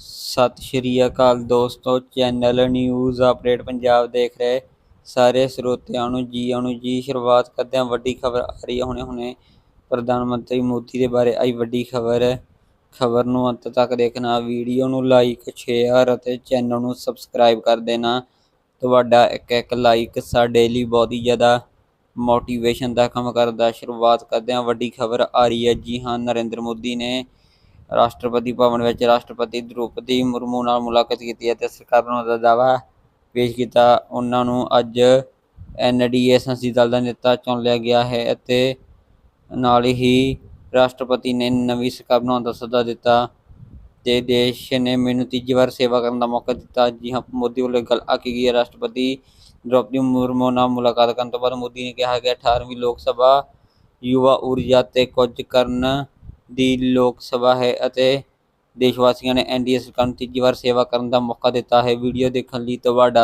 ਸਤਿ ਸ਼੍ਰੀ ਅਕਾਲ ਦੋਸਤੋ, channel news update Punjab ਦੇਖ ਰਹੇ ਸਾਰੇ ਸਰੋਤਿਆਂ ਨੂੰ ਜੀ ਆਇਆਂ ਜੀ, ਸ਼ੁਰੂਆਤ ਕਰਦਿਆਂ ਵੱਡੀ ਖਬਰ ਆ ਰਹੀ ਹੈ ਹੁਣੇ ਹੁਣੇ। ਪ੍ਰਧਾਨ ਮੰਤਰੀ ਮੋਦੀ ਦੇ ਬਾਰੇ ਆਈ ਵੱਡੀ ਖਬਰ। ਖਬਰ ਨੂੰ ਅੰਤ ਤੱਕ ਦੇਖਣਾ, ਵੀਡੀਓ ਨੂੰ ਲਾਈਕ ਸ਼ੇਅਰ ਅਤੇ ਚੈਨਲ ਨੂੰ ਸਬਸਕ੍ਰਾਈਬ ਕਰ ਦੇਣਾ। ਤੁਹਾਡਾ ਇੱਕ ਇੱਕ ਲਾਈਕ ਸਾਡੇ ਲਈ ਬਹੁਤ ਹੀ ਜ਼ਿਆਦਾ ਮੋਟੀਵੇਸ਼ਨ ਦਾ ਕੰਮ ਕਰਦਾ। ਸ਼ੁਰੂਆਤ ਕਰਦਿਆਂ ਵੱਡੀ ਖਬਰ ਆ ਰਹੀ ਹੈ। ਜੀ ਹਾਂ, ਨਰਿੰਦਰ ਮੋਦੀ ਨੇ ਰਾਸ਼ਟਰਪਤੀ ਭਵਨ ਵਿੱਚ ਰਾਸ਼ਟਰਪਤੀ ਦ੍ਰੋਪਦੀ ਮੁਰਮੂ ਨਾਲ ਮੁਲਾਕਾਤ ਕੀਤੀ ਅਤੇ ਸਰਕਾਰ ਨੂੰ ਦਾ ਦਾਅਵਾ ਪੇਸ਼ ਕੀਤਾ। ਉਹਨਾਂ ਨੂੰ ਅੱਜ ਐਨਡੀਏ ਸੰਸਦੀ ਦਲ ਦਾ ਨੇਤਾ ਚੁਣ ਲਿਆ ਗਿਆ ਹੈ ਅਤੇ ਨਾਲ ਹੀ ਰਾਸ਼ਟਰਪਤੀ ਨੇ ਨਵੀਂ ਸਰਕਾਰ ਬਣਾਉਣ ਦਾ ਸੱਦਾ ਦਿੱਤਾ ਤੇ ਦੇਸ਼ ਨੇ ਮੈਨੂੰ ਤੀਜੀ ਵਾਰ ਸੇਵਾ ਕਰਨ ਦਾ ਮੌਕਾ ਦਿੱਤਾ। ਜੀ ਹਾਂ, ਮੋਦੀ ਵੱਲੋਂ ਗੱਲ ਆਖੀ ਗਈ ਹੈ। ਰਾਸ਼ਟਰਪਤੀ ਦ੍ਰੋਪਦੀ ਮੁਰਮੂ ਨਾਲ ਮੁਲਾਕਾਤ ਕਰਨ ਤੋਂ ਬਾਅਦ ਮੋਦੀ ਨੇ ਕਿਹਾ ਕਿ 18ਵੀਂ ਲੋਕ ਸਭਾ ਯੁਵਾ ਊਰਜਾ ਤੇ ਕੁਝ ਕਰਨ ਦੀ ਲੋਕ ਸਭਾ ਹੈ ਅਤੇ ਦੇਸ਼ ਵਾਸੀਆਂ ਨੇ ਐਨਡੀਏ ਸਰਕਾਰ ਨੂੰ ਤੀਜੀ ਵਾਰ ਸੇਵਾ ਕਰਨ ਦਾ ਮੌਕਾ ਦਿੱਤਾ ਹੈ। ਵੀਡੀਓ ਦੇਖਣ ਲਈ ਤੁਹਾਡਾ